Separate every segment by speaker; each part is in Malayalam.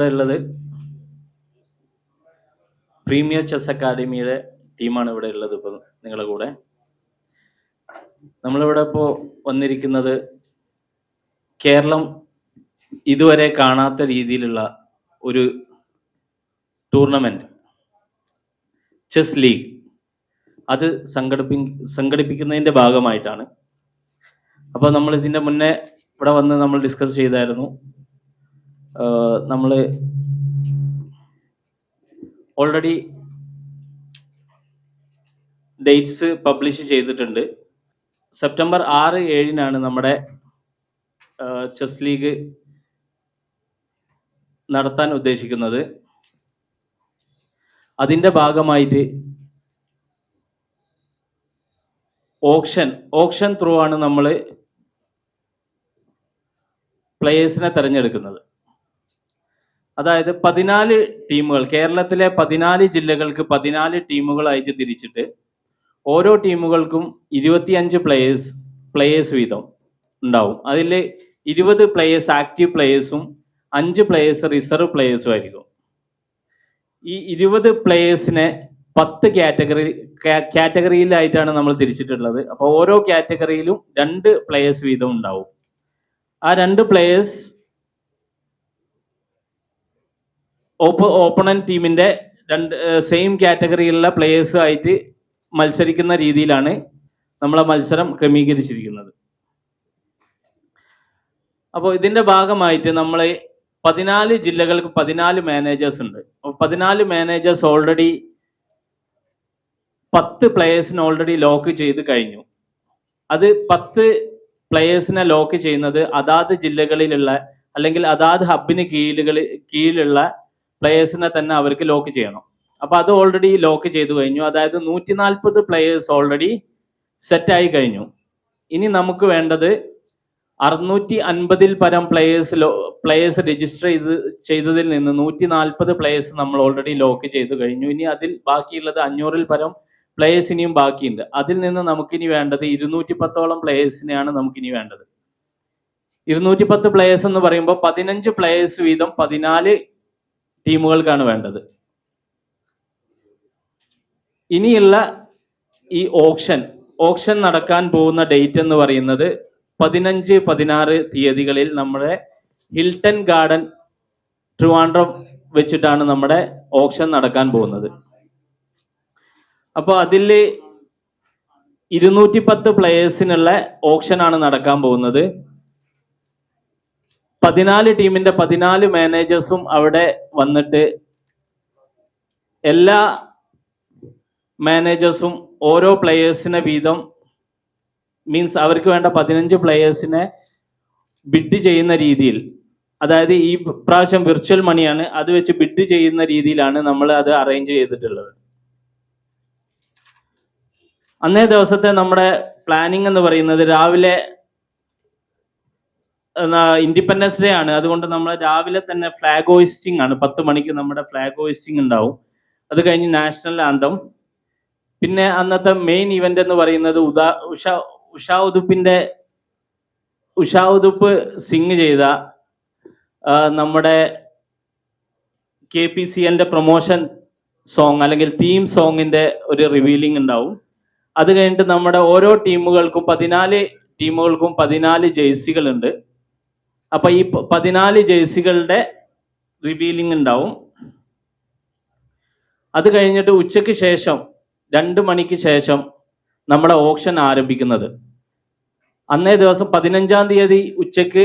Speaker 1: നമ്മളിവിടെ ഉള്ളത് പ്രീമിയർ ചെസ് അക്കാദമിയുടെ ടീമാണ് ഇവിടെ ഉള്ളത് ഇപ്പോൾ നിങ്ങളുടെ കൂടെ. നമ്മളിവിടെ ഇപ്പോൾ വന്നിരിക്കുന്നത് കേരളം ഇതുവരെ കാണാത്ത രീതിയിലുള്ള ഒരു ടൂർണമെന്റ് ചെസ് ലീഗ് അത് സംഘടിപ്പി സംഘടിപ്പിക്കുന്നതിന്റെ ഭാഗമായിട്ടാണ്. അപ്പോൾ നമ്മൾ ഇതിന്റെ മുന്നേ ഇവിടെ വന്ന് നമ്മൾ ഡിസ്കസ് ചെയ്തായിരുന്നു നമ്മൾ ഓൾറെഡി ഡേറ്റ്സ് പബ്ലിഷ് ചെയ്തിട്ടുണ്ട്. സെപ്റ്റംബർ ആറ് ഏഴിനാണ് നമ്മുടെ ചെസ് ലീഗ് നടത്താൻ ഉദ്ദേശിക്കുന്നത്. അതിന്റെ ഭാഗമായിട്ട് ഓപ്ഷൻ ഓപ്ഷൻ ത്രൂ ആണ് നമ്മൾ പ്ലേയേഴ്സിനെ തിരഞ്ഞെടുക്കുന്നത്. അതായത് പതിനാല് ടീമുകൾ കേരളത്തിലെ പതിനാല് ജില്ലകൾക്ക് പതിനാല് ടീമുകളായിട്ട് തിരിച്ചിട്ട് ഓരോ ടീമുകൾക്കും ഇരുപത്തിയഞ്ച് പ്ലേയേഴ്സ് പ്ലേയേഴ്സ് വീതം ഉണ്ടാവും. അതിൽ ഇരുപത് പ്ലേയേഴ്സ് ആക്റ്റീവ് പ്ലേയേഴ്സും അഞ്ച് പ്ലേയേഴ്സ് റിസർവ് പ്ലേയേഴ്സും ആയിരിക്കും. ഈ ഇരുപത് പ്ലേയേഴ്സിനെ പത്ത് കാറ്റഗറി കാറ്റഗറിയിലായിട്ടാണ് നമ്മൾ തിരിച്ചിട്ടുള്ളത്. അപ്പോൾ ഓരോ കാറ്റഗറിയിലും രണ്ട് പ്ലേയേഴ്സ് വീതം ഉണ്ടാവും. ആ രണ്ട് പ്ലേയേഴ്സ് ഓപ്പ ഓപ്പണൻ ടീമിന്റെ രണ്ട് സെയിം കാറ്റഗറിയിലുള്ള പ്ലേയേഴ്സ് ആയിട്ട് മത്സരിക്കുന്ന രീതിയിലാണ് നമ്മളെ മത്സരം ക്രമീകരിച്ചിരിക്കുന്നത്. അപ്പോൾ ഇതിന്റെ ഭാഗമായിട്ട് നമ്മൾ പതിനാല് ജില്ലകൾക്ക് പതിനാല് മാനേജേഴ്സ് ഉണ്ട്. അപ്പോൾ പതിനാല് മാനേജേഴ്സ് ഓൾറെഡി പത്ത് പ്ലേയേഴ്സിന് ഓൾറെഡി ലോക്ക് ചെയ്ത് കഴിഞ്ഞു. അത് പത്ത് പ്ലേയേഴ്സിനെ ലോക്ക് ചെയ്യുന്നത് അതാത് ജില്ലകളിലുള്ള അല്ലെങ്കിൽ അതാത് ഹബിന് കീഴിലുകളിൽ കീഴിലുള്ള പ്ലേയേഴ്സിനെ തന്നെ അവർക്ക് ലോക്ക് ചെയ്യണം. അപ്പൊ അത് ഓൾറെഡി ലോക്ക് ചെയ്തു കഴിഞ്ഞു. അതായത് നൂറ്റി നാൽപ്പത് പ്ലേയേഴ്സ് ഓൾറെഡി ആയി കഴിഞ്ഞു. ഇനി നമുക്ക് വേണ്ടത് അറുന്നൂറ്റി അൻപതിൽ പരം പ്ലേയേഴ്സ് പ്ലേയേഴ്സ് രജിസ്റ്റർ ചെയ്ത് ചെയ്തതിൽ നിന്ന് നൂറ്റി നാൽപ്പത് പ്ലേയേഴ്സ് നമ്മൾ ഓൾറെഡി ലോക്ക് ചെയ്തു കഴിഞ്ഞു. ഇനി അതിൽ ബാക്കിയുള്ളത് അഞ്ഞൂറിൽ പരം പ്ലേയേഴ്സിനെയും ബാക്കിയുണ്ട്. അതിൽ നിന്ന് നമുക്കിനി വേണ്ടത് ഇരുന്നൂറ്റി പത്തോളം പ്ലേയേഴ്സിനെയാണ് നമുക്കിനി വേണ്ടത്. ഇരുന്നൂറ്റി പത്ത് പ്ലേയേഴ്സ് എന്ന് പറയുമ്പോൾ പതിനഞ്ച് പ്ലേയേഴ്സ് വീതം പതിനാല് ടീമുകൾക്കാണ് വേണ്ടത്. ഇനിയുള്ള ഈ ഓപ്ഷൻ ഓപ്ഷൻ നടക്കാൻ പോകുന്ന ഡേറ്റ് എന്ന് പറയുന്നത് പതിനഞ്ച് പതിനാറ് തീയതികളിൽ നമ്മുടെ ഹിൽട്ടൺ ഗാർഡൻ ട്രിവാൻഡ്രം വെച്ചിട്ടാണ് നമ്മുടെ ഓപ്ഷൻ നടക്കാൻ പോകുന്നത്. അപ്പോൾ അതിൽ ഇരുന്നൂറ്റി പത്ത് പ്ലേയേഴ്സിനുള്ള ഓപ്ഷനാണ് നടക്കാൻ പോകുന്നത്. പതിനാല് ടീമിന്റെ പതിനാല് മാനേജേഴ്സും അവിടെ വന്നിട്ട് എല്ലാ മാനേജേഴ്സും ഓരോ പ്ലെയേഴ്സിനെ വീതം മീൻസ് അവർക്ക് വേണ്ട പതിനഞ്ച് പ്ലെയേഴ്സിനെ ബിഡ് ചെയ്യുന്ന രീതിയിൽ. അതായത് ഈ പ്രാവശ്യം വിർച്വൽ മണിയാണ് അത് വെച്ച് ബിഡ് ചെയ്യുന്ന രീതിയിലാണ് നമ്മൾ അത് അറേഞ്ച് ചെയ്തിട്ടുള്ളത്. അന്നേ ദിവസത്തെ നമ്മുടെ പ്ലാനിങ് എന്ന് പറയുന്നത് രാവിലെ ഇൻഡിപെൻഡൻസ് ഡേ ആണ്. അതുകൊണ്ട് നമ്മൾ രാവിലെ തന്നെ ഫ്ലാഗ് ഹോയിസ്റ്റിംഗ് ആണ്. പത്ത് മണിക്ക് നമ്മുടെ ഫ്ലാഗ് ഹോയിസ്റ്റിംഗ് ഉണ്ടാവും. അത് കഴിഞ്ഞ് നാഷണൽ ആന്തം പിന്നെ അന്നത്തെ മെയിൻ ഇവന്റ് എന്ന് പറയുന്നത് ഉദാ ഉഷ ഉഷാ ഉദുപ്പിന്റെ ഉഷാ ഉദുപ്പ് സിംഗ് ചെയ്ത നമ്മുടെ കെ പി സി എല്ലിന്റെ പ്രൊമോഷൻ സോങ് അല്ലെങ്കിൽ തീം സോങ്ങിന്റെ ഒരു റിവീലിംഗ് ഉണ്ടാവും. അത് കഴിഞ്ഞിട്ട് നമ്മുടെ ഓരോ ടീമുകൾക്കും പതിനാല് ടീമുകൾക്കും പതിനാല് ജേഴ്സികൾ ഉണ്ട് അപ്പൊ ഈ പതിനാല് ജേഴ്സികളുടെ റിവീലിംഗ് ഉണ്ടാവും. അത് കഴിഞ്ഞിട്ട് ഉച്ചയ്ക്ക് ശേഷം രണ്ട് മണിക്ക് ശേഷം നമ്മുടെ ഓപ്ഷൻ ആരംഭിക്കുന്നത്. അന്നേ ദിവസം പതിനഞ്ചാം തീയതി ഉച്ചയ്ക്ക്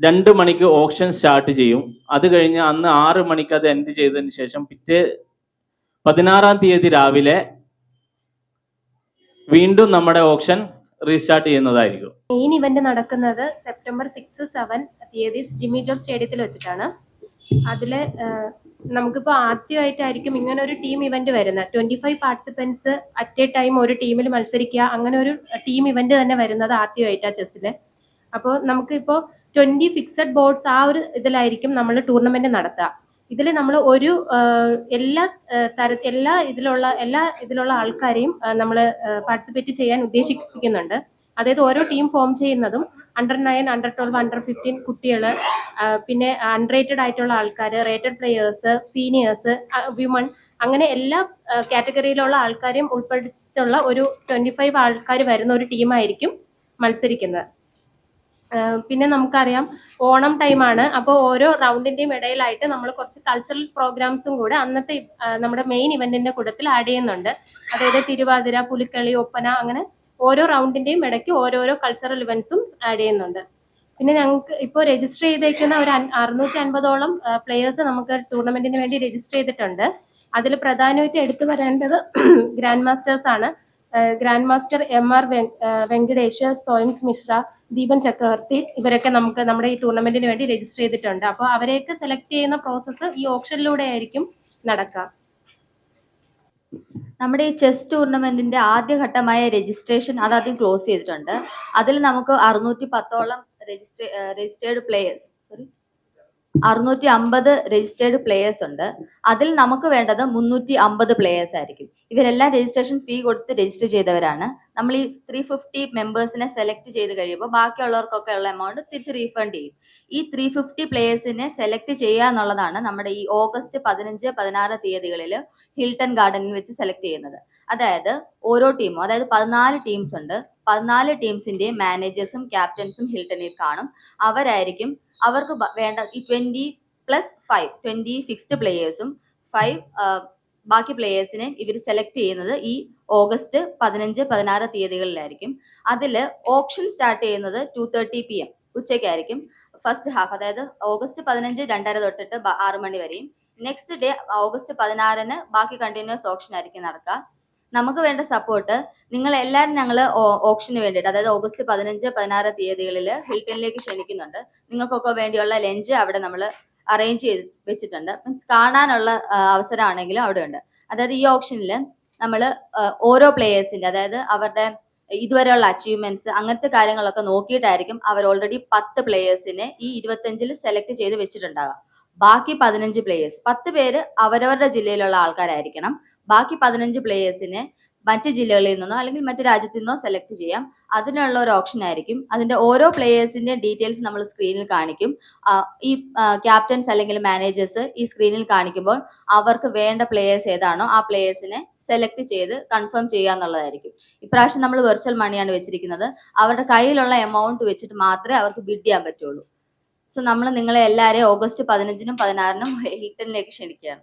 Speaker 1: രണ്ട് മണിക്ക് ഓപ്ഷൻ സ്റ്റാർട്ട് ചെയ്യും. അത് കഴിഞ്ഞ് അന്ന് ആറ് മണിക്ക് അത് എൻഡ് ചെയ്തതിന് ശേഷം പിറ്റേ പതിനാറാം തീയതി രാവിലെ വീണ്ടും നമ്മുടെ ഓപ്ഷൻ റീസ്റ്റാർട്ട് ചെയ്യുന്നതായിരിക്കും.
Speaker 2: മെയിൻ ഇവന്റ് നടക്കുന്നത് സെപ്റ്റംബർ സിക്സ് സെവൻ തീയതി ജിമ്മി ജോർജ് സ്റ്റേഡിയത്തിൽ വെച്ചിട്ടാണ്. അതിൽ നമുക്കിപ്പോ ആദ്യമായിട്ടായിരിക്കും ഇങ്ങനെ ഒരു ടീം ഇവന്റ് വരുന്നത്. Twenty five participants at a time ഒരു ടീമിൽ മത്സരിക്കുക അങ്ങനെ ഒരു ടീം ഇവന്റ് തന്നെ വരുന്നത് ആദ്യമായിട്ടാണ് ചെസ്സിൽ. അപ്പോൾ നമുക്കിപ്പോൾ ട്വന്റി ഫിക്സഡ് ബോർഡ്സ് ആ ഒരു ഇതിലായിരിക്കും നമ്മൾ ടൂർണമെന്റ് നടത്തുക. ഇതിൽ നമ്മൾ ഒരു എല്ലാ തര എല്ലാ ഇതിലുള്ള എല്ലാ ഇതിലുള്ള ആൾക്കാരെയും നമ്മൾ പാർട്ടിസിപ്പേറ്റ് ചെയ്യാൻ ഉദ്ദേശിപ്പിക്കുന്നുണ്ട്. അതായത് ഓരോ ടീം ഫോം ചെയ്യുന്നതും under nine under twelve under fifteen കുട്ടികൾ പിന്നെ അൺറേറ്റഡ് ആയിട്ടുള്ള ആൾക്കാർ റേറ്റഡ് പ്ലെയേഴ്സ് സീനിയേഴ്സ് വിമൺ അങ്ങനെ എല്ലാ കാറ്റഗറിയിലുള്ള ആൾക്കാരെയും ഉൾപ്പെടുത്തിയിട്ടുള്ള ഒരു ട്വന്റി ഫൈവ് ആൾക്കാർ വരുന്ന ഒരു ടീമായിരിക്കും മത്സരിക്കുന്നത്. പിന്നെ നമുക്കറിയാം ഓണം ടൈമാണ്. അപ്പോൾ ഓരോ റൗണ്ടിന്റെയും ഇടയിലായിട്ട് നമ്മൾ കുറച്ച് കൾച്ചറൽ പ്രോഗ്രാംസും കൂടെ അന്നത്തെ നമ്മുടെ മെയിൻ ഇവന്റിന്റെ കൂട്ടത്തിൽ ആഡ് ചെയ്യുന്നുണ്ട്. അതായത് തിരുവാതിര പുലിക്കളി ഒപ്പന അങ്ങനെ ഓരോ റൗണ്ടിന്റെയും ഇടയ്ക്ക് ഓരോരോ കൾച്ചറൽ ഇവന്റ്സും ആഡ് ചെയ്യുന്നുണ്ട്. പിന്നെ ഞങ്ങൾക്ക് ഇപ്പോൾ രജിസ്റ്റർ ചെയ്തേക്കുന്ന ഒരു അറുന്നൂറ്റി അൻപതോളം പ്ലെയേഴ്സ് നമുക്ക് ടൂർണമെന്റിന് വേണ്ടി രജിസ്റ്റർ ചെയ്തിട്ടുണ്ട്. അതിൽ പ്രധാനമായിട്ട് എടുത്തു പറയേണ്ടത് ഗ്രാൻഡ് മാസ്റ്റേഴ്സ് ആണ് grand master M R Venkatesh സോയിംസ് Mishra Deepan Chakravarthy ഇവരൊക്കെ നമുക്ക് നമ്മുടെ ഈ ടൂർണമെന്റിന് വേണ്ടി രജിസ്റ്റർ ചെയ്തിട്ടുണ്ട്. അപ്പോൾ അവരെയൊക്കെ സെലക്ട് ചെയ്യുന്ന പ്രോസസ്സ് ഈ ഓപ്ഷനിലൂടെ ആയിരിക്കും നടക്കുക.
Speaker 3: നമ്മുടെ ഈ ചെസ് ടൂർണമെന്റിന്റെ ആദ്യഘട്ടമായ രജിസ്ട്രേഷൻ അതാദ്യം ക്ലോസ് ചെയ്തിട്ടുണ്ട്. അതിൽ നമുക്ക് അറുന്നൂറ്റി പത്തോളം രജിസ്റ്റേ രജിസ്റ്റേർഡ് പ്ലേയേഴ്സ് സോറി അറുന്നൂറ്റി അമ്പത് രജിസ്റ്റേർഡ് പ്ലേയേഴ്സ് ഉണ്ട്. അതിൽ നമുക്ക് വേണ്ടത് മുന്നൂറ്റി അമ്പത് പ്ലേയേഴ്സ് ആയിരിക്കും. ഇവരെല്ലാം രജിസ്ട്രേഷൻ ഫീ കൊടുത്ത് രജിസ്റ്റർ ചെയ്തവരാണ്. നമ്മൾ ഈ ത്രീ ഫിഫ്റ്റി മെമ്പേഴ്സിനെ സെലക്ട് ചെയ്ത് കഴിയുമ്പോൾ ബാക്കിയുള്ളവർക്കൊക്കെ ഉള്ള എമൗണ്ട് തിരിച്ച് റീഫണ്ട് ചെയ്യും. ഈ ത്രീ ഫിഫ്റ്റി പ്ലേയേഴ്സിനെ സെലക്ട് ചെയ്യുക എന്നുള്ളതാണ് നമ്മുടെ ഈ ഓഗസ്റ്റ് പതിനഞ്ച് പതിനാറ് തീയതികളിൽ ഹിൽട്ടൺ ഗാർഡനിൽ വെച്ച് സെലക്ട് ചെയ്യുന്നത്. അതായത് ഓരോ ടീമും അതായത് പതിനാല് ടീംസ് ഉണ്ട്. പതിനാല് ടീംസിന്റെയും മാനേജേഴ്സും ക്യാപ്റ്റൻസും ഹിൽട്ടണിൽ കാണും. അവരായിരിക്കും അവർക്ക് വേണ്ട ഈ twenty plus five twenty fixed പ്ലേയേഴ്സും five ബാക്കി പ്ലേയേഴ്സിനെ ഇവർ സെലക്ട് ചെയ്യുന്നത് ഈ ഓഗസ്റ്റ് പതിനഞ്ച് പതിനാറ് തീയതികളിലായിരിക്കും. അതിൽ ഓപ്ഷൻ സ്റ്റാർട്ട് ചെയ്യുന്നത് ടു തേർട്ടി പി എം ഉച്ചയ്ക്കായിരിക്കും. ഫസ്റ്റ് ഹാഫ് അതായത് ഓഗസ്റ്റ് പതിനഞ്ച് രണ്ടര തൊട്ടിട്ട് ആറു മണി വരെയും. നെക്സ്റ്റ് ഡേ ഓഗസ്റ്റ് പതിനാറിന് ബാക്കി കണ്ടിന്യൂസ് ഓപ്ഷൻ ആയിരിക്കും നടക്കുക. നമുക്ക് വേണ്ട സപ്പോർട്ട് നിങ്ങൾ എല്ലാവരും ഞങ്ങൾ ഓപ്ഷന് വേണ്ടിയിട്ട് അതായത് ഓഗസ്റ്റ് പതിനഞ്ച് പതിനാറ് തീയതികളിൽ ഹിൽട്ടണിലേക്ക് ക്ഷണിക്കുന്നുണ്ട്. നിങ്ങൾക്കൊക്കെ വേണ്ടിയുള്ള ലഞ്ച് അവിടെ നമ്മൾ അറേഞ്ച് ചെയ്ത് വെച്ചിട്ടുണ്ട്. മീൻസ് കാണാനുള്ള അവസരമാണെങ്കിലും അവിടെ ഉണ്ട് അതായത് ഈ ഓപ്ഷനിൽ നമ്മൾ ഓരോ പ്ലേയേഴ്സിന്റെ അതായത് അവരുടെ ഇതുവരെയുള്ള അച്ചീവ്മെന്റ്സ് അങ്ങനത്തെ കാര്യങ്ങളൊക്കെ നോക്കിയിട്ടായിരിക്കും അവർ ഓൾറെഡി പത്ത് പ്ലേയേഴ്സിനെ ഈ ഇരുപത്തഞ്ചിൽ സെലക്ട് ചെയ്ത് വെച്ചിട്ടുണ്ടാകുക ബാക്കി പതിനഞ്ച് പ്ലേയേഴ്സ് പത്ത് പേര് അവരവരുടെ ജില്ലയിലുള്ള ആൾക്കാരായിരിക്കണം. ബാക്കി പതിനഞ്ച് പ്ലേയേഴ്സിനെ മറ്റ് ജില്ലകളിൽ നിന്നോ അല്ലെങ്കിൽ മറ്റ് രാജ്യത്തു നിന്നോ സെലക്ട് ചെയ്യാം. അതിനുള്ള ഒരു ഓപ്ഷൻ ആയിരിക്കും. അതിന്റെ ഓരോ പ്ലേയേഴ്സിന്റെ ഡീറ്റെയിൽസ് നമ്മൾ സ്ക്രീനിൽ കാണിക്കും. ഈ ക്യാപ്റ്റൻസ് അല്ലെങ്കിൽ മാനേജേഴ്സ് ഈ സ്ക്രീനിൽ കാണിക്കുമ്പോൾ അവർക്ക് വേണ്ട പ്ലേയേഴ്സ് ഏതാണോ ആ പ്ലേയേഴ്സിനെ സെലക്ട് ചെയ്ത് കൺഫേം ചെയ്യുക എന്നുള്ളതായിരിക്കും. ഇപ്രാവശ്യം നമ്മൾ വെർച്വൽ മണിയാണ് വെച്ചിരിക്കുന്നത്. അവരുടെ കയ്യിലുള്ള എമൗണ്ട് വെച്ചിട്ട് മാത്രമേ അവർക്ക് ബിഡ് ചെയ്യാൻ പറ്റുള്ളൂ. സോ നമ്മൾ നിങ്ങളെ എല്ലാവരെയും ഓഗസ്റ്റ് പതിനഞ്ചിനും പതിനാറിനും ഹിൽട്ടണിലേക്ക് ക്ഷണിക്കുകയാണ്.